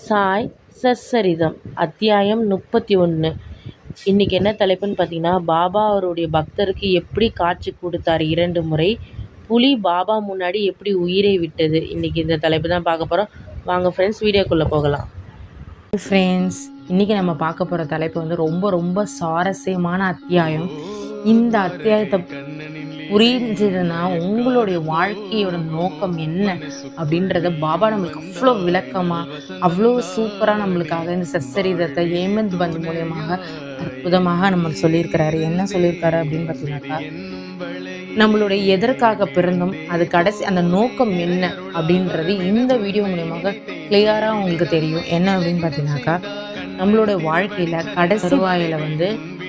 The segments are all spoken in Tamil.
சாய் சச்சரிதம் அத்தியாயம் முப்பத்தி ஒன்று இன்றைக்கி என்ன தலைப்புன்னு பார்த்தீங்கன்னா பாபா அவருடைய பக்தருக்கு எப்படி காட்சி கொடுத்தார் இரண்டு முறை புலி பாபா முன்னாடி எப்படி உயிரை விட்டது. இன்றைக்கி இந்த தலைப்பு தான் பார்க்க போகிறோம் வாங்க ஃப்ரெண்ட்ஸ் வீடியோக்குள்ளே போகலாம். ஃப்ரெண்ட்ஸ் இன்றைக்கி நம்ம பார்க்க போகிற தலைப்பு வந்து ரொம்ப ரொம்ப சுவாரஸ்யமான அத்தியாயம். இந்த அத்தியாயத்தை புரிஞ்சதுன்னா உங்களுடைய வாழ்க்கையோட நோக்கம் என்ன அப்படின்றத பாபா நம்மளுக்கு அவ்வளோ விளக்கமாக அவ்வளோ சூப்பராக நம்மளுக்காக இந்த சச்சரிதத்தை ஏமந்த் பந்த் மூலியமாக அற்புதமாக நம்ம சொல்லியிருக்கிறாரு. என்ன சொல்லியிருக்காரு அப்படின்னு பார்த்தீங்கன்னாக்கா நம்மளுடைய எதற்காக பிறந்தோம் அது கடைசி அந்த நோக்கம் என்ன அப்படின்றது இந்த வீடியோ மூலியமாக கிளியராக உங்களுக்கு தெரியும். என்ன அப்படின்னு பார்த்தீங்கன்னாக்கா நம்மளோட வாழ்க்கையில் கடைசி வாயில் வந்து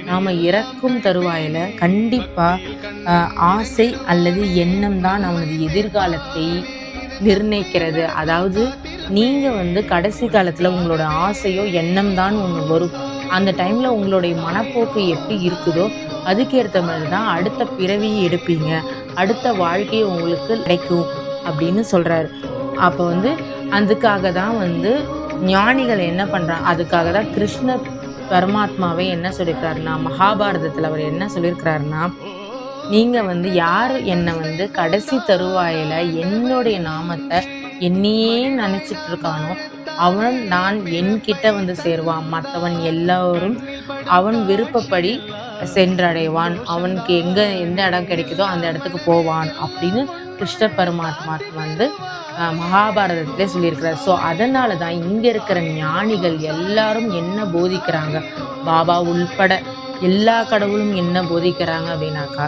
நாம் இறக்கும் தருவாயில் கண்டிப்பாக ஆசை அல்லது எண்ணம் தான் அவனது எதிர்காலத்தை நிர்ணயிக்கிறது. அதாவது நீங்கள் வந்து கடைசி காலத்தில் உங்களோட ஆசையோ எண்ணம் தான் ஒன்று வரும். அந்த டைமில் உங்களுடைய மனப்போக்கு எப்படி இருக்குதோ அதுக்கேற்ற மாதிரி தான் அடுத்த பிறவியை எடுப்பீங்க. அடுத்த வாழ்க்கையை உங்களுக்கு கிடைக்கும் அப்படின்னு சொல்கிறாரு அப்போ வந்து அதுக்காக தான் வந்து ஞானிகள் என்ன பண்ணுறாங்க அதுக்காக தான் கிருஷ்ண பரமாத்மாவை என்ன சொல்லியிருக்கிறாருன்னா மகாபாரதத்தில் அவர் என்ன சொல்லியிருக்கிறாருன்னா நீங்கள் வந்து யார் என்னை வந்து கடைசி தருவாயில் என்னுடைய நாமத்தை என்னையே நினச்சிட்டு இருக்கானோ அவன் நான் என்கிட்ட வந்து சேருவான். மற்றவன் எல்லோரும் அவன் விருப்பப்படி சென்றடைவான். அவனுக்கு எங்கே எந்த இடம் கிடைக்குதோ அந்த இடத்துக்கு போவான் அப்படின்னு கிருஷ்ண பரமாத்மா வந்து மகாபாரதத்திலே சொல்லியிருக்கிறார். ஸோ அதனால தான் இங்கே இருக்கிற ஞானிகள் எல்லாரும் என்ன போதிக்கிறாங்க? பாபா உள்பட எல்லா கடவுளும் என்ன போதிக்கிறாங்க அப்படின்னாக்கா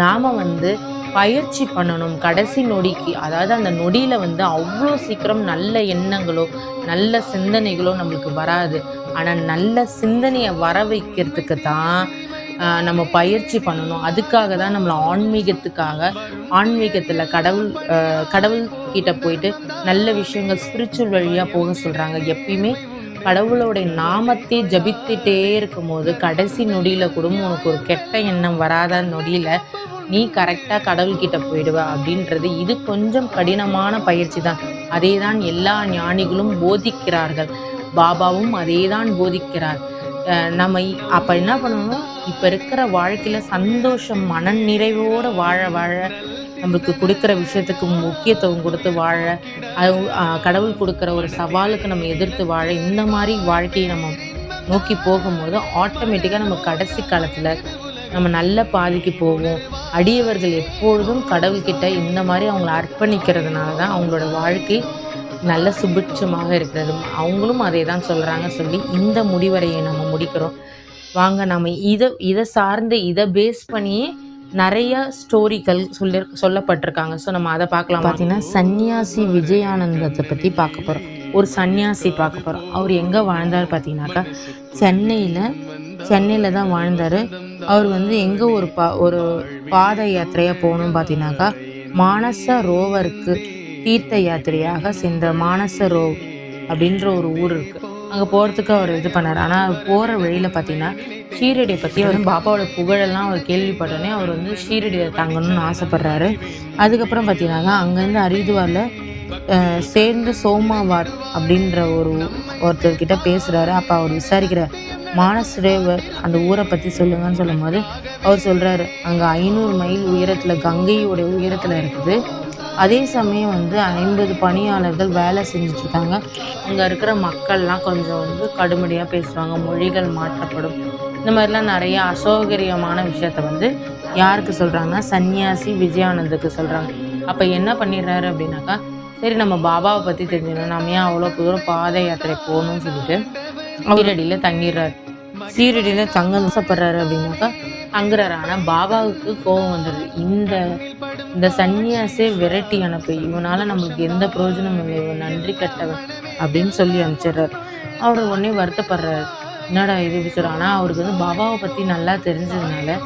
நாம் வந்து பயிற்சி பண்ணணும். கடைசி நொடிக்கு அதாவது அந்த நொடியில் வந்து அவ்வளோ சீக்கிரம் நல்ல எண்ணங்களோ நல்ல சிந்தனைகளோ நம்மளுக்கு வராது. ஆனால் நல்ல சிந்தனையை வர வைக்கிறதுக்கு தான் நம்ம பயிற்சி பண்ணணும். அதுக்காக தான் நம்மளை ஆன்மீகத்துக்காக ஆன்மீகத்தில் கடவுள் கடவுள் கிட்ட போயிட்டு நல்ல விஷயங்கள் ஸ்பிரிச்சுவல் வழியாக போக சொல்கிறாங்க எப்பயுமே கடவுளோடைய நாமத்தை ஜபித்துட்டே இருக்கும்போது கடைசி நொடியில் கூட உனக்கு ஒரு கெட்ட எண்ணம் வராத நொடியில் நீ கரெக்டாக கடவுள்கிட்ட போயிடுவ அப்படின்றது இது கொஞ்சம் கடினமான பயிற்சி தான் அதே தான் எல்லா ஞானிகளும் போதிக்கிறார்கள். பாபாவும் அதே தான் போதிக்கிறார் நம்ம அப்போ என்ன பண்ணணும்? இப்போ இருக்கிற வாழ்க்கையில் சந்தோஷம் மன நிறைவோடு வாழ வாழ நம்மளுக்கு கொடுக்குற விஷயத்துக்கு முக்கியத்துவம் கொடுத்து வாழ அது கடவுள் கொடுக்குற ஒரு சவாலுக்கு நம்ம எதிர்த்து வாழ இந்த மாதிரி வாழ்க்கையை நம்ம நோக்கி போகும்போது ஆட்டோமேட்டிக்காக நம்ம கடைசி காலத்தில் நம்ம நல்ல பாதிக்கு போவோம். அடியவர்கள் எப்பொழுதும் கடவுள்கிட்ட இந்த மாதிரி அவங்கள அர்ப்பணிக்கிறதுனால தான் அவங்களோட வாழ்க்கை நல்ல சுபிட்சமாக இருக்கிறது. அவங்களும் அதே தான் சொல்கிறாங்க சொல்லி இந்த முடிவரையை நம்ம முடிக்கிறோம். வாங்க நம்ம இதை இதை சார்ந்து இதை பேஸ் பண்ணியே நிறைய ஸ்டோரிகள் சொல்லி சொல்லப்பட்டிருக்காங்க. ஸோ நம்ம அதை பார்க்கலாம்? பார்த்தீங்கன்னா சன்னியாசி விஜயானந்தத்தை பற்றி பார்க்க போகிறோம் ஒரு சன்னியாசி பார்க்க போகிறோம் அவர் எங்கே வாழ்ந்தார் பார்த்தீங்கன்னாக்கா சென்னையில் சென்னையில் தான் வாழ்ந்தார். அவர் வந்து எங்கே ஒரு பா ஒரு பாத யாத்திரையாக போகணும்னு பார்த்தீங்கன்னாக்கா மானச ரோவருக்கு தீர்த்த யாத்திரையாக சென்ற மானச ரோவ் அப்படின்ற ஒரு ஊர் இருக்குது அங்கே போகிறதுக்கு அவர் இது பண்ணார். ஆனால் போகிற வழியில் பார்த்தீங்கன்னா ஷீரடியை பற்றி வந்து பாபாவோட புகழெல்லாம் அவர் கேள்விப்பட்டோன்னே அவர் வந்து ஷீரடியில் தங்கணும்னு ஆசைப்பட்றாரு. அதுக்கப்புறம் பார்த்தீங்கன்னா அங்கேருந்து அரிதுவாரில் சேர்ந்த சோமாவார் அப்படின்ற ஒரு ஒருத்தர்கிட்ட பேசுகிறாரு அப்போ அவர் விசாரிக்கிற மானசுரேவர் அந்த ஊரை பற்றி சொல்லுங்கன்னு சொல்லும்போது அவர் சொல்கிறாரு அங்கே ஐநூறு மைல் உயரத்தில் கங்கையோடைய உயரத்தில் இருக்குது. அதே சமயம் வந்து ஐம்பது பணியாளர்கள் வேலை செஞ்சிட்ருக்காங்க. அங்கே இருக்கிற மக்கள்லாம் கொஞ்சம் வந்து கடுமையாக பேசுவாங்க. மொழிகள் மாற்றப்படும். இந்த மாதிரிலாம் நிறைய அசௌகரியமான விஷயத்த வந்து யாருக்கு சொல்கிறாங்கன்னா சன்னியாசி விஜயானந்துக்கு சொல்கிறாங்க அப்போ என்ன பண்ணிடுறாரு அப்படின்னாக்கா சரி நம்ம பாபாவை பற்றி தெரிஞ்சிடணும் நம்ம ஏன் அவ்வளோ தூரம் பாத யாத்திரை போகணும்னு சொல்லிட்டு சீரடியில் தங்கிடுறாரு. சீரடியில் தங்க ஆசைப்படுறாரு அப்படின்னாக்கா தங்குறாரு. ஆனால் பாபாவுக்கு கோபம் வந்துடுது. இந்த இந்த சன்னியாசே விரட்டி அனுப்பு. இவனால் நம்மளுக்கு எந்த பிரயோஜனமும் இல்லை. இவன் நன்றி கட்டவன் அப்படின்னு சொல்லி அனுப்பிச்சிடுறாரு. அவர் உடனே வருத்தப்படுறாரு. என்னடா இது இப்படி ஆனால் அவருக்கு வந்து பாபாவை பற்றி நல்லா தெரிஞ்சதுனால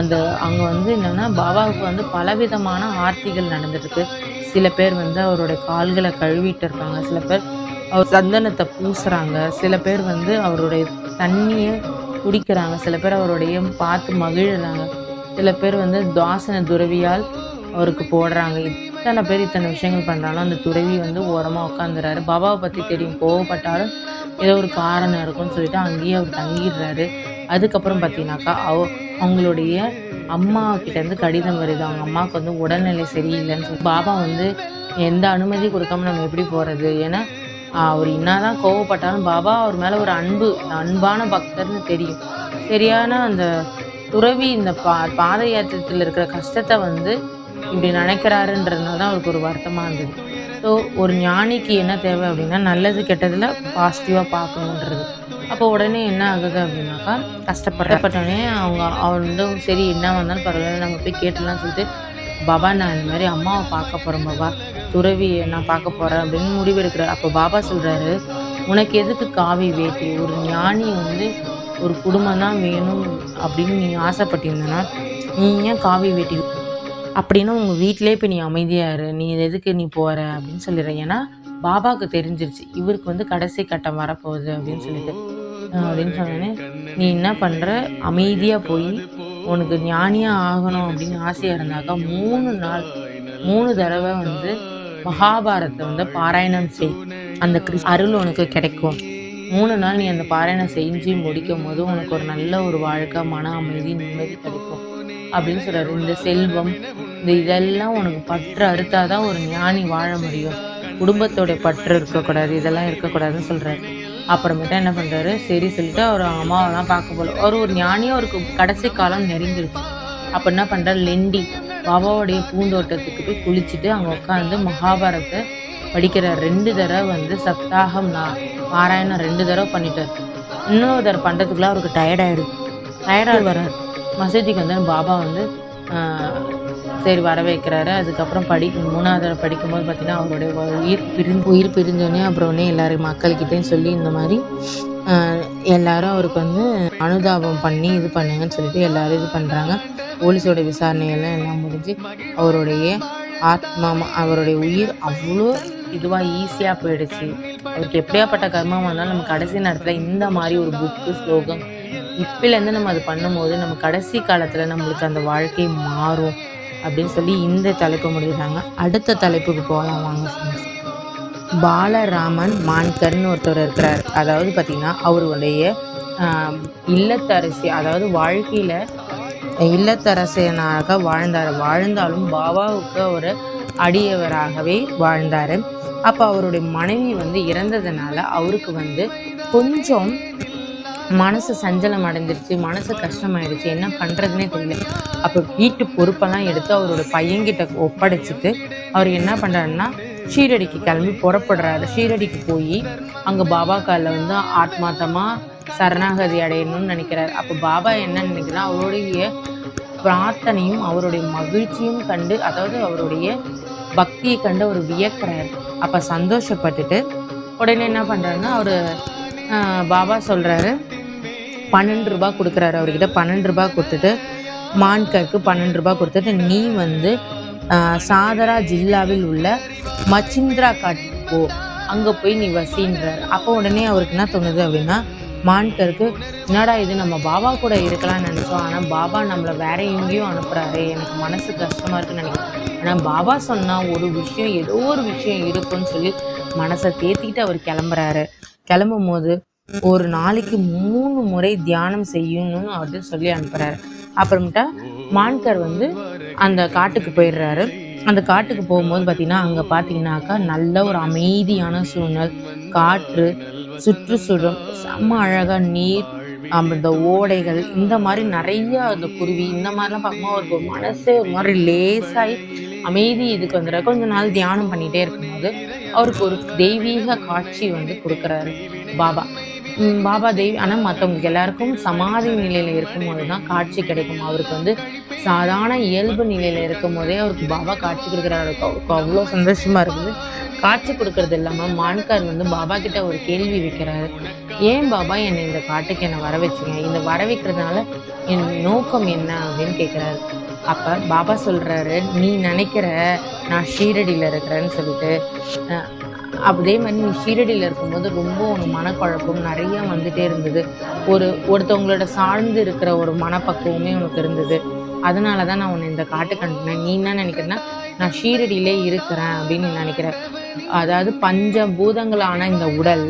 அந்த அங்கே வந்து என்னென்னா பாபாவுக்கு வந்து பலவிதமான ஆர்த்திகள் நடந்துருக்கு. சில பேர் வந்து அவருடைய கால்களை கழுவிட்டு இருக்காங்க. சில பேர் அவர் சந்தனத்தை பூசுகிறாங்க சில பேர் வந்து அவருடைய தண்ணியை குடிக்கிறாங்க. சில பேர் அவருடைய பார்த்து மகிழ்கிறாங்க சில பேர் வந்து துவாசன துறவியால் அவருக்கு போடுறாங்க. இத்தனை பேர் இத்தனை விஷயங்கள் பண்ணுறாலும் அந்த துறவி வந்து ஓரமாக உட்காந்துறாரு. பாபாவை பற்றி தெரியும் கோவப்பட்டாலும் ஏதோ ஒரு காரணம் இருக்கும்னு சொல்லிட்டு அங்கேயே அவர் தங்கிடுறாரு. அதுக்கப்புறம் பார்த்தீங்கன்னாக்கா அவ அவங்களுடைய அம்மா கிட்டேருந்து கடிதம் வருது. அவங்க அம்மாவுக்கு வந்து உடல்நிலை சரியில்லைன்னு சொல்லி. பாபா வந்து எந்த அனுமதி கொடுக்காம நம்ம எப்படி போகிறது ஏன்னா அவர் என்னதான் கோவப்பட்டாலும் பாபா அவர் மேலே ஒரு அன்பு அன்பான பக்தர்னு தெரியும். சரியான அந்த துறவி இந்த பா பாத யாத்திரத்தில் இருக்கிற கஷ்டத்தை வந்து இப்படி நினைக்கிறாருன்றதுனால தான் அவருக்கு ஒரு வருத்தமாக இருந்தது. ஸோ ஒரு ஞானிக்கு என்ன தேவை அப்படின்னா நல்லது கெட்டதில் பாசிட்டிவாக பார்க்கணுன்றது. அப்போ உடனே என்ன ஆகுது அப்படின்னாக்கா கஷ்டப்பட்டப்பட்டோடனே அவங்க அவர் வந்து சரி என்ன வந்தாலும் பரவாயில்ல நம்ம போய் கேட்டலாம் சொல்லிட்டு பாபா நான் இந்த மாதிரி அம்மாவை பார்க்க போகிறேன் பாபா. துறவியை நான் பார்க்க போகிறேன் அப்படின்னு முடிவெடுக்கிறார் அப்போ பாபா சொல்கிறாரு உனக்கு எதுக்கு காவி வேட்டி? ஒரு ஞானி வந்து ஒரு குடும்பம் தான் வேணும் அப்படின்னு நீ ஆசைப்பட்டிருந்தனா நீ ஏன் காவி வேட்டி அப்படின்னு உங்கள் வீட்டிலே இப்போ நீ அமைதியாக இரு. நீ எதுக்கு நீ போகிற அப்படின்னு சொல்லிடுறேன். ஏன்னா பாபாவுக்கு தெரிஞ்சிருச்சு. இவருக்கு வந்து கடைசி கட்டம் வரப்போகுது அப்படின்னு சொல்லிட்டு. அப்படின்னு சொன்னோடனே நீ என்ன பண்ணுற அமைதியாக போய் உனக்கு ஞானியாக ஆகணும் அப்படின்னு ஆசையாக இருந்தாக்கா மூணு நாள் மூணு தடவை வந்து மகாபாரத்தை வந்து பாராயணம் செய். அந்த அருள் உனக்கு கிடைக்கும். மூணு நாள் நீ அந்த பாராயணம் செஞ்சு முடிக்கும் போது உனக்கு ஒரு நல்ல ஒரு வாழ்க்கை மன அமைதி நிம்மதி கிடைக்கும். அப்படின்னு சொல்கிறார் இந்த செல்வம் இந்த இதெல்லாம் உனக்கு பற்று அறுத்தாதான் ஒரு ஞானி வாழ முடியும். குடும்பத்தோடைய பற்று இருக்கக்கூடாது இதெல்லாம் இருக்கக்கூடாதுன்னு சொல்கிறாரு அப்புறமேட்டா என்ன பண்ணுறாரு சரி சொல்லிட்டு அவர் அம்மாவெல்லாம் பார்க்க போல. அவர் ஒரு ஞானியும் அவருக்கு கடைசி காலம் நெருங்கிருச்சு அப்போ என்ன பண்ணுறாரு லெண்டி பாபாவுடைய பூந்தோட்டத்துக்கு போய் குளிச்சுட்டு அங்கே உட்காந்து மகாபாரத்தை படிக்கிறார். ரெண்டு தடவை வந்து சப்தாகம் நான் பாராயணம் ரெண்டு தடவை பண்ணிட்டார். இன்னொரு தடவை பண்ணுறதுக்குள்ள அவருக்கு டயர்டாயிடுது டயர்டாக வர்றார் மசூதிக்கு வந்து பாபா வந்து சரி வர வைக்கிறாரு. அதுக்கப்புறம் படி மூணாவது தடவை படிக்கும்போது பார்த்தீங்கன்னா அவருடைய உயிர் பிரிஞ்சு உயிர் பிரிஞ்சோடனே அப்புறம் உடனே எல்லாரும் மக்கள்கிட்டையும் சொல்லி இந்த மாதிரி எல்லாரும் அவருக்கு வந்து அனுதாபம் பண்ணி இது பண்ணுங்கன்னு சொல்லிட்டு எல்லாரும் இது பண்ணுறாங்க போலீஸோட விசாரணையெல்லாம் எல்லாம் முடிஞ்சு அவருடைய ஆத்மா அவருடைய உயிர் அவ்வளோ இதுவாக ஈஸியாக போயிடுச்சு. அவருக்கு எப்படியாப்பட்ட கர்மம் வந்தாலும் நம்ம கடைசி நேரத்தில் இந்த மாதிரி ஒரு புக்கு ஸ்லோகம் இப்பிலேருந்து நம்ம அது பண்ணும்போது நம்ம கடைசி காலத்தில் நம்மளுக்கு அந்த வாழ்க்கை மாறும் அப்படின்னு சொல்லி இந்த தலைப்பு முடிக்கிறாங்க. அடுத்த தலைப்புக்கு போகலாம் வாங்க ஃப்ரெண்ட்ஸ் பாலராமன் மான்கர்னு ஒருத்தர் இருக்கிறார். அதாவது பார்த்திங்கன்னா அவருடைய இல்லத்தரசி அதாவது வாழ்க்கையில் இல்லத்தரசனாக வாழ்ந்தார். வாழ்ந்தாலும் பாபாவுக்கு அவர் அடியவராகவே வாழ்ந்தார். அப்போ அவருடைய மனைவி வந்து இறந்ததுனால அவருக்கு வந்து கொஞ்சம் மனசு சஞ்சலம் அடைஞ்சிருச்சு மனசு கஷ்டமாயிடுச்சு என்ன பண்ணுறதுனே தெரியல. அப்போ வீட்டு பொறுப்பெல்லாம் எடுத்து அவரோட பையன்கிட்ட ஒப்படைச்சிட்டு அவர் என்ன பண்ணுறாருன்னா ஷீரடிக்கு கிளம்பி புறப்படுறாரு. ஷீரடிக்கு போய் அங்கே பாபா காலில் வந்து ஆத்மார்த்தமாக சரணாகதி அடையணும்னு நினைக்கிறாரு. அப்போ பாபா என்ன நினைக்கிறார்? அவருடைய பிரார்த்தனையும் அவருடைய மகிழ்ச்சியும் கண்டு அதாவது அவருடைய பக்தியை கண்டு அவர் வியக்கிறார். அப்போ சந்தோஷப்பட்டுட்டு உடனே என்ன பண்ணுறாருன்னா அவர் பாபா சொல்கிறாரு பன்னெண்டு ரூபா கொடுக்குறாரு. அவர்கிட்ட பன்னெண்டு ரூபா கொடுத்துட்டு மான்கருக்கு பன்னெண்டு ரூபா கொடுத்துட்டு நீ வந்து சாதரா ஜில்லாவில் உள்ள மச்சிந்திரா காட் போ அங்கே போய் நீ வசின்றார். அப்போ உடனே அவருக்கு என்ன தோணுது அப்படின்னா மான்கருக்கு என்னடா இது நம்ம பாபா கூட இருக்கலாம்னு நினச்சோம். ஆனால் பாபா நம்மளை வேற எங்கேயும் அனுப்புகிறாரு எனக்கு மனசு கஷ்டமாக இருக்குன்னு நினைக்கிறேன். ஆனால் பாபா சொன்னால் ஒரு விஷயம் ஏதோ ஒரு விஷயம் இருக்குன்னு சொல்லி மனசை தேத்திக்கிட்டு அவர் கிளம்புறாரு. கிளம்பும் போது ஒரு நாளைக்கு மூணு முறை தியானம் செய்யணும்னு அப்படின்னு சொல்லி அனுப்புகிறாரு அப்புறமேட்டா மான்கர் வந்து அந்த காட்டுக்கு போயிடுறாரு. அந்த காட்டுக்கு போகும்போது பார்த்தீங்கன்னா அங்கே பார்த்தீங்கன்னாக்கா நல்ல ஒரு அமைதியான சூழ்நிலை. காற்று சுற்றுச்சூழல் செம்ம அழகாக நீர் அந்த இந்த ஓடைகள் இந்த மாதிரி நிறைய அந்த குருவி இந்த மாதிரிலாம் பார்க்கும்போது அவருக்கு ஒரு மனசே ஒரு மாதிரி லேசாகி அமைதி இதுக்கு வந்துடுற கொஞ்ச நாள் தியானம் பண்ணிகிட்டே இருக்கும்போது அவருக்கு ஒரு தெய்வீக காட்சி வந்து கொடுக்குறாரு பாபா. பாபா தேவி ஆனால் மற்றவங்களுக்கு எல்லாருக்கும் சமாதி நிலையில் இருக்கும்போது தான் காட்சி கிடைக்கும். அவருக்கு வந்து சாதாரண இயல்பு நிலையில் இருக்கும் போதே அவருக்கு பாபா காட்சி கொடுக்குறாருக்கு அவருக்கு அவ்வளோ சந்தோஷமாக இருக்குது. காட்சி கொடுக்கறது இல்லாமல் மான்கார் வந்து பாபா கிட்ட ஒரு கேள்வி வைக்கிறாரு. ஏன் பாபா என்னை இந்த காட்டுக்கு என்னை வர வச்சீங்க? இந்த வர வைக்கிறதுனால என் நோக்கம் என்ன அப்படின்னு கேட்குறாரு அப்போ பாபா சொல்கிறாரு நீ நினைக்கிற நான் ஷீரடியில் இருக்கிறேன்னு சொல்லிட்டு அதே மாதிரி நீ ஷீரடியில் இருக்கும்போது ரொம்ப உனக்கு மனக்குழப்பம் நிறைய வந்துகிட்டே இருந்தது. ஒரு ஒருத்தவங்களோட சார்ந்து இருக்கிற ஒரு மனப்பக்குவமே உனக்கு இருந்தது. அதனால தான் நான் உன்னை இந்த காட்டுக்கு அனுப்பினேன். நீ என்ன நினைக்கிறேன்னா நான் ஷீரடியிலே இருக்கிறேன் அப்படின்னு நினைக்கிறேன் அதாவது பஞ்ச பூதங்களான இந்த உடல்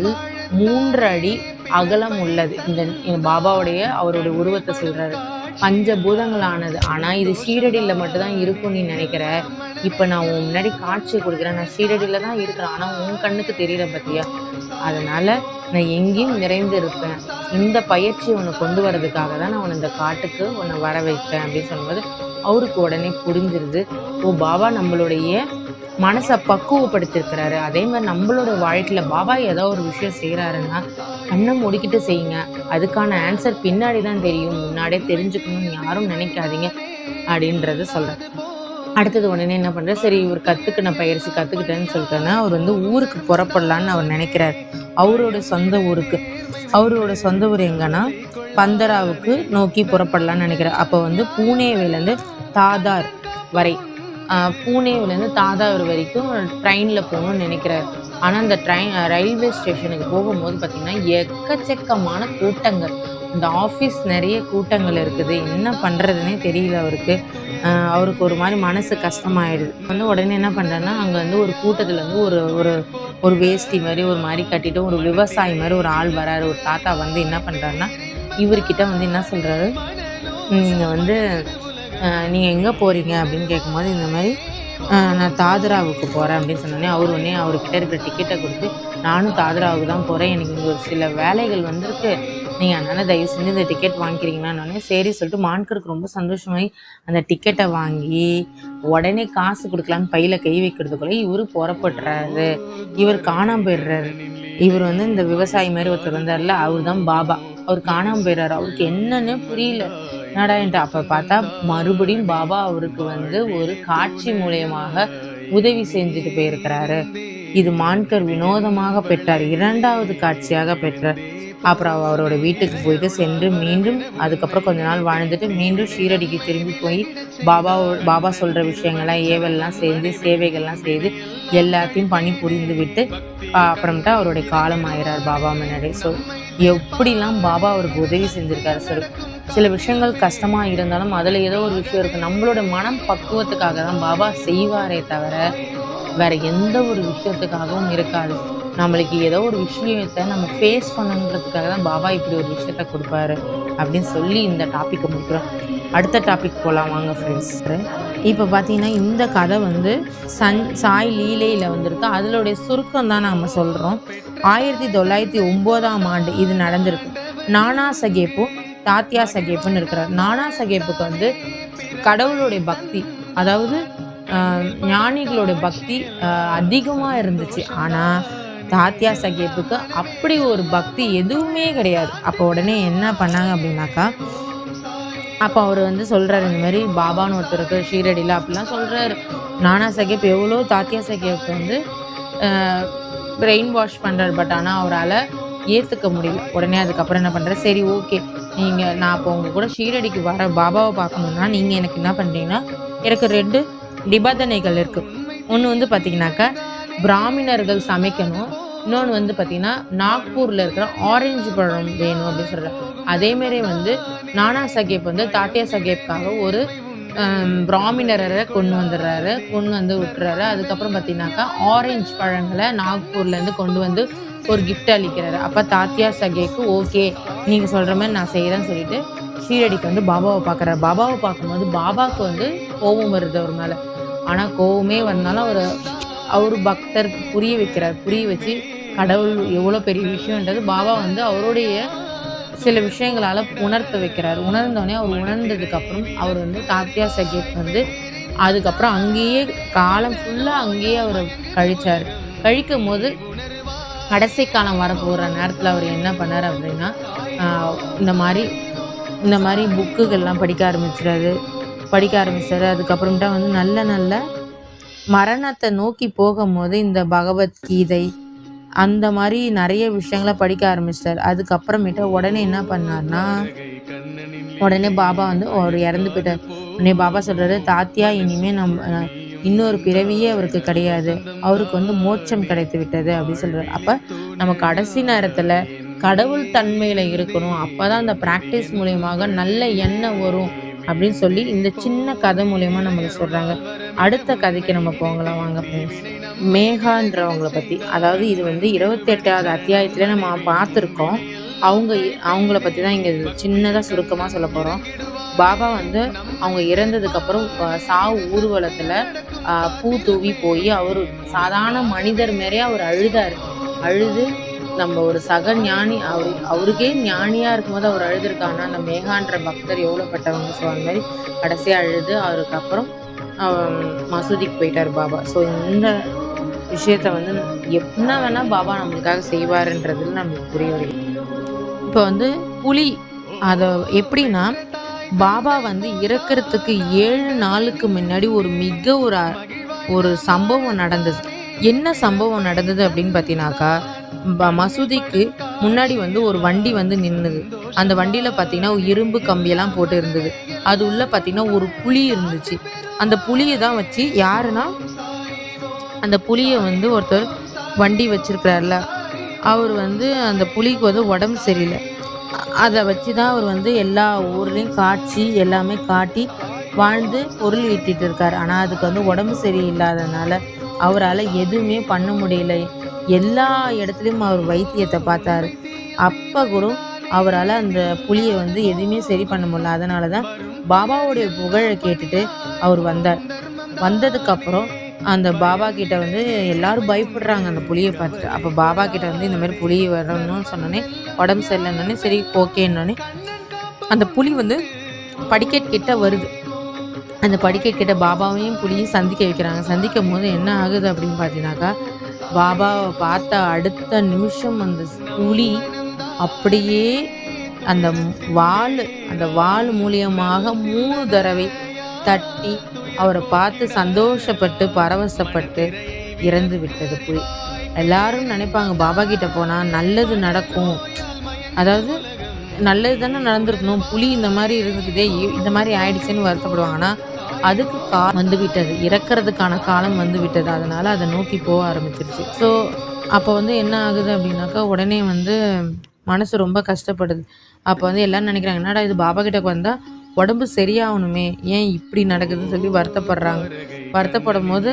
மூன்று அடி அகலம் உள்ளது. இந்த பாபாவுடைய அவருடைய உருவத்தை செல்கிறாரு பஞ்ச பூதங்களானது ஆனால் இது ஷீரடியில் மட்டும்தான் இருக்கும் நீ நினைக்கிற. இப்போ நான் உன் முன்னாடி காட்சியை கொடுக்குறேன். நான் ஷீரடியில் தான் இருக்கிறேன். ஆனால் உன் கண்ணுக்கு தெரியல பார்த்தியா அதனால் நான் எங்கேயும் நிறைந்து இருப்பேன். இந்த பயிற்சியை உன்னை கொண்டு வரதுக்காக தான் நான் உன்னை இந்த காட்டுக்கு உன்னை வர வைப்பேன் அப்படின்னு சொல்லும்போது அவருக்கு உடனே புரிஞ்சிருது. ஓ பாபா நம்மளுடைய மனசை பக்குவப்படுத்திருக்கிறாரு அதே மாதிரி நம்மளோட வாழ்க்கையில் பாபா ஏதோ ஒரு விஷயம் செய்கிறாருன்னா கண்ணை முடிக்கிட்டு செய்யுங்க. அதுக்கான ஆன்சர் பின்னாடி தான் தெரியும். முன்னாடியே தெரிஞ்சுக்கணும்னு யாரும் நினைக்காதீங்க. அப்படின்றத சொல்கிறேன் அடுத்தது உடனே என்ன பண்ணுறேன் சரி இவர் கற்றுக்கின பயிற்சி கற்றுக்கிட்டேன்னு சொல்லிட்டேன்னா அவர் வந்து ஊருக்கு புறப்படலான்னு அவர் நினைக்கிறார். அவரோட சொந்த ஊருக்கு. அவரோட சொந்த ஊர் எங்கன்னா பந்தராவுக்கு நோக்கி புறப்படலான்னு நினைக்கிறார். அப்போ வந்து பூனேவிலேருந்து தாதார் வரை. பூனேவிலேருந்து தாதார் வரைக்கும் ட்ரெயினில் போகணும்னு நினைக்கிறார். ஆனால் அந்த ட்ரெயின் ரயில்வே ஸ்டேஷனுக்கு போகும்போது பார்த்திங்கன்னா எக்கச்சக்கமான கூட்டங்கள். இந்த ஆஃபீஸ் நிறைய கூட்டங்கள் இருக்குது. என்ன பண்ணுறதுனே தெரியல அவருக்கு. அவருக்கு ஒரு மாதிரி மனசு கஷ்டமாயிடுது. வந்து உடனே என்ன பண்ணுறாருன்னா அங்கே வந்து ஒரு கூட்டத்தில் வந்து ஒரு ஒரு ஒரு வேஷ்டி மாதிரி ஒரு மாதிரி கட்டிட்டு ஒரு விவசாயி மாதிரி ஒரு ஆள் வராரு. ஒரு தாத்தா வந்து என்ன பண்ணுறாருன்னா இவர்கிட்ட வந்து என்ன சொல்கிறாரு நீங்கள் வந்து நீங்கள் எங்கே போகிறீங்க அப்படின்னு கேட்கும்போது இந்த மாதிரி நான் தாதராவுக்கு போகிறேன் அப்படின்னு சொன்னோடனே அவர் உடனே அவர்கிட்ட இருக்கிற டிக்கெட்டை கொடுத்து நானும் தாதராவுக்கு தான் போகிறேன் எனக்கு இங்கே ஒரு சில வேலைகள் வந்திருக்கு. நீங்கள் அதனால் தயவு செஞ்சு இந்த டிக்கெட் வாங்கிக்கிறீங்களான்னு சரி சொல்லிட்டு மான்கருக்கு ரொம்ப சந்தோஷமாகி அந்த டிக்கெட்டை வாங்கி உடனே காசு கொடுக்கலான்னு பையில் கை வைக்கிறதுக்குள்ளே இவர் புறப்படுறாரு. இவர் காணாமல் போயிடுறாரு. இவர் வந்து இந்த விவசாயி மாதிரி ஒருத்தர் வந்தார்ல அவர் தான் பாபா. அவர் காணாமல் போயிடுறாரு. அவருக்கு என்னன்னு புரியல. என்னடான்ட்டு அப்போ பார்த்தா மறுபடியும் பாபா அவருக்கு வந்து ஒரு காட்சி மூலியமாக உதவி செஞ்சுட்டு போயிருக்கிறாரு. இது மான்கர் வினோதமாக பெற்றார். இரண்டாவது காட்சியாக பெற்றார் அப்புறம் அவரோட வீட்டுக்கு போயிட்டு சென்று மீண்டும் அதுக்கப்புறம் கொஞ்ச நாள் வாழ்ந்துட்டு மீண்டும் ஷீரடிக்கு திரும்பி போய் பாபா பாபா சொல்கிற விஷயங்கள்லாம் ஏவல்லாம் சேர்ந்து சேவைகள்லாம் செய்து எல்லாத்தையும் பண்ணி புரிந்து விட்டு அப்புறம்ட்டு அவருடைய காலம் ஆயிறார் பாபா முன்னாடி. ஸோ எப்படிலாம் பாபா அவருக்கு உதவி செஞ்சுருக்காரு சார் சில விஷயங்கள் கஷ்டமாக இருந்தாலும் அதில் ஏதோ ஒரு விஷயம் இருக்குது நம்மளோட மனம் பக்குவத்துக்காக தான் பாபா செய்வாரே தவிர வேற எந்த ஒரு விஷயத்துக்காகவும் இருக்காது. நம்மளுக்கு ஏதோ ஒரு விஷயத்தை நம்ம ஃபேஸ் பண்ணணுன்றதுக்காக தான் பாபா இப்படி ஒரு விஷயத்த கொடுப்பாரு அப்படின்னு சொல்லி இந்த டாப்பிக்கை முடிக்கிறோம். அடுத்த டாபிக் போகலாம் வாங்க ஃப்ரெண்ட்ஸ் இப்போ பார்த்தீங்கன்னா இந்த கதை வந்து சன் சாய் லீலையில் வந்திருக்கு. அதனுடைய சுருக்கம் தான் நம்ம சொல்கிறோம் ஆயிரத்தி தொள்ளாயிரத்தி ஒம்போதாம் ஆண்டு இது நடந்திருக்கு. நானா சகேப்பும் தாத்தியா சகேப்புன்னு இருக்கிறார். நானா சகேப்புக்கு வந்து கடவுளுடைய பக்தி அதாவது ஞானிகளோட பக்தி அதிகமாக இருந்துச்சு. ஆனால் தாத்தியா சகேப்புக்கு அப்படி ஒரு பக்தி எதுவுமே கிடையாது. அப்போ உடனே என்ன பண்ணாங்க அப்படின்னாக்கா அப்போ அவர் வந்து சொல்கிறாரு இந்த மாதிரி பாபான்னு ஒருத்தருக்கு ஷீரடியில் அப்படிலாம் சொல்கிறாரு நானா சகேப் எவ்வளோ தாத்தியா சகேப் வந்து பிரெயின் வாஷ் பண்ணுறாரு பட் ஆனால் அவரால் ஏற்றுக்க முடியல. உடனே அதுக்கப்புறம் என்ன பண்ணுற சரி ஓகே நீங்கள் நான் இப்போ உங்கள் கூட ஷீரடிக்கு வர பாபாவை பார்க்கணுன்னா நீங்கள் எனக்கு என்ன பண்ணுறீங்கன்னா எனக்கு ரெண்டு நிபந்தனைகள் இருக்குது ஒன்று வந்து பார்த்தீங்கன்னாக்கா பிராமணர்கள் சமைக்கணும். இன்னொன்று வந்து பார்த்தீங்கன்னா நாக்பூரில் இருக்கிற ஆரஞ்சு பழம் வேணும் அப்படின்னு சொல்கிறார் அதேமாரி வந்து நானா சகேப் வந்து தாட்டியா சகேப்காக ஒரு ஹம், கொண்டு வந்துடுறாரு. கொண்டு வந்து விட்டுறாரு. அதுக்கப்புறம் பார்த்தீங்கன்னாக்கா ஆரஞ்சு பழங்களை நாக்பூர்லேருந்து கொண்டு வந்து ஒரு கிஃப்ட் அளிக்கிறாரு. அப்போ தாத்தியா சகேக்கு ஓகே நீங்கள் சொல்கிற மாதிரி நான் செய்கிறேன்னு சொல்லிட்டு ஷீரடிக்கு வந்து பாபாவை பார்க்குறாரு பாபாவை பார்க்கும்போது பாபாவுக்கு வந்து கோபம் வருது அவர் மேலே ஆனால் கோவமே வந்தாலும் அவர் அவர் பக்தருக்கு புரிய வைக்கிறார். புரிய வச்சு கடவுள் எவ்வளோ பெரிய விஷயன்றது பாபா வந்து அவருடைய சில விஷயங்களால் உணர்த்த வைக்கிறார். உணர்ந்தோடனே அவர் உணர்ந்ததுக்கப்புறம் அவர் வந்து தாத்தியா சகேத் வந்து அதுக்கப்புறம் அங்கேயே காலம் ஃபுல்லாக அங்கேயே அவர் கழிச்சார். கழிக்கும் போது கடைசி காலம் வரப்போகிற நேரத்தில் அவர் என்ன பண்ணார் அப்படின்னா இந்த மாதிரி இந்த மாதிரி புக்குகள்லாம் படிக்க ஆரம்பிச்சிடாரு படிக்க ஆரம்பிச்சாரு. அதுக்கப்புறமேட்டா வந்து நல்ல நல்ல மரணத்தை நோக்கி போகும்போது இந்த பகவத்கீதை அந்த மாதிரி நிறைய விஷயங்களை படிக்க ஆரம்பிச்சிட்டார் அதுக்கப்புறமேட்டா உடனே என்ன பண்ணார்னா உடனே பாபா வந்து அவர் இறந்து போயிட்டார். உடனே பாபா சொல்றாரு தாத்தியா இனிமே நம்ம இன்னொரு பிறவியே அவருக்கு கிடையாது. அவருக்கு வந்து மோட்சம் கிடைத்து விட்டது அப்படின்னு சொல்றாரு. அப்ப நம்ம கடைசி நேரத்துல கடவுள் தன்மையில இருக்கணும். அப்பதான் அந்த பிராக்டிஸ் மூலியமாக நல்ல எண்ணம் வரும். அப்படின்னு சொல்லி இந்த சின்ன கதை மூலயமா நம்மளுக்கு சொல்கிறாங்க அடுத்த கதைக்கு நம்ம போகலாம். வாங்க ஃப்ரெண்ட்ஸ் மேகான்றவங்கள பற்றி அதாவது இது வந்து இருபத்தெட்டாவது அத்தியாயத்தில் நம்ம பார்த்துருக்கோம். அவங்க அவங்கள பற்றி தான் இங்கே சின்னதாக சுருக்கமாக சொல்ல போகிறோம் பாபா வந்து அவங்க இறந்ததுக்கப்புறம் சாவு ஊர்வலத்தில் பூ தூவி போய் அவர் சாதாரண மனிதர் மாரியே அவர் அழுதார். அழுது நம்ம ஒரு சக ஞானி அவர் அவருக்கே ஞானியாக இருக்கும்போது அவர் அழுதுருக்காங்கன்னா அந்த மேகான்ற பக்தர் எவ்வளோப்பட்டவங்க ஸோ அந்த மாதிரி கடைசியாக அழுது அவருக்கு அப்புறம் மசூதிக்கு போயிட்டார் பாபா. ஸோ இந்த விஷயத்த வந்து என்ன வேணால் பாபா நம்மளுக்காக செய்வாருன்றதுல நம்மளுக்கு புரிய வரையும் இப்போ வந்து புலி அதை எப்படின்னா பாபா வந்து இறக்கிறதுக்கு ஏழு நாளுக்கு முன்னாடி ஒரு மிக ஒரு ஒரு சம்பவம் நடந்தது. என்ன சம்பவம் நடந்தது அப்படின்னு பார்த்தீங்கன்னாக்கா மசூதிக்கு முன்னாடி வந்து ஒரு வண்டி வந்து நின்றுது அந்த வண்டியில் பார்த்தீங்கன்னா இரும்பு கம்பியெல்லாம் போட்டு இருந்தது. அது உள்ள பார்த்தீங்கன்னா ஒரு புலி இருந்துச்சு. அந்த புளியை தான் வச்சு யாருன்னா அந்த புளியை வந்து ஒருத்தர் வண்டி வச்சிருக்கிறார்ல அவர் வந்து அந்த புளிக்கு வந்து உடம்பு சரியில்லை. அதை வச்சு தான் அவர் வந்து எல்லா ஊர்லேயும் காய்ச்சி எல்லாமே காட்டி வாழ்ந்து பொருள் ஈட்டிட்டு இருக்கார். ஆனால் அதுக்கு வந்து உடம்பு சரியில்லாதனால அவரால் எதுவுமே பண்ண முடியல. எல்லா இடத்துலையும் அவர் வைத்தியத்தை பார்த்தாரு. அப்போ கூட அவரால் அந்த புளியை வந்து எதுவுமே சரி பண்ண முடியல. அதனால தான் பாபாவுடைய புகழை கேட்டுட்டு அவர் வந்தார். வந்ததுக்கப்புறம் அந்த பாபா கிட்ட வந்து எல்லாரும் பயப்படுறாங்க அந்த புளியை பார்த்துட்டு. அப்போ பாபா கிட்ட வந்து இந்த மாதிரி புளி வரணும்னு சொன்னோன்னே உடம்பு சரியில்லைன்னே சரி ஓகேன்னொடனே அந்த புளி வந்து படிக்கட் கிட்ட வருது. அந்த படிக்கட் கிட்ட பாபாவையும் புளியும் சந்திக்க வைக்கிறாங்க. சந்திக்கும் போது என்ன ஆகுது அப்படின்னு பார்த்தீங்கன்னாக்கா பாபாவை பார்த்த அடுத்த நிமிஷம் அந்த புலி அப்படியே அந்த வாள் அந்த வாள் மூலியமாக மூணு தடவை தட்டி அவரை பார்த்து சந்தோஷப்பட்டு பரவசப்பட்டு இறந்து விட்டது புலி எல்லாரும் நினைப்பாங்க பாபா கிட்ட போனால் நல்லது நடக்கும். அதாவது நல்லது தானே நடந்திருக்கணும். புலி இந்த மாதிரி இருந்துக்குதே இந்த மாதிரி ஆயிடுச்சுன்னு வருத்தப்படுவாங்கன்னா அதுக்கு கா வந்து விட்டது இறக்கிறதுக்கான காலம் வந்து விட்டது அதனால அதை நோக்கி போக ஆரம்பிச்சிருச்சு. ஸோ அப்போ வந்து என்ன ஆகுது அப்படின்னாக்கா உடனே வந்து மனசு ரொம்ப கஷ்டப்படுது. அப்போ வந்து எல்லோரும் நினைக்கிறாங்க என்னடா இது பாபா கிட்ட வந்தால் உடம்பு சரியாகணுமே? ஏன் இப்படி நடக்குதுன்னு சொல்லி வருத்தப்படுறாங்க. வருத்தப்படும் போது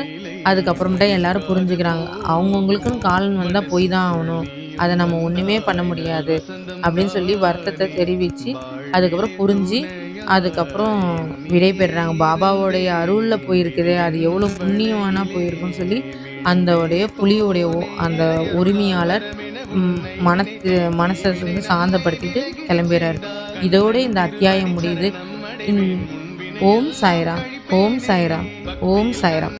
அதுக்கப்புறமேட்டா எல்லாரும் புரிஞ்சுக்கிறாங்க. அவங்கவுங்களுக்குன்னு காலன் வந்தால் போய் தான் ஆகணும். அதை நம்ம ஒன்றுமே பண்ண முடியாது அப்படின்னு சொல்லி வருத்தத்தை தெரிவித்து அதுக்கப்புறம் புரிஞ்சு அதுக்கப்புறம் விடை பெறுறாங்க. பாபாவோடைய அருளில் போயிருக்குது அது எவ்வளோ புண்ணியமான போயிருக்குன்னு சொல்லி அந்த உடைய புலியுடைய அந்த உரிமையாளர் மனத்து மனசை வந்து சாந்தப்படுத்திட்டு கிளம்பிடுறாரு இதோட இந்த அத்தியாயம் முடியுது. ஓம் சாய்ராம் ஓம் சாய்ராம் ஓம் சாய்ராம்.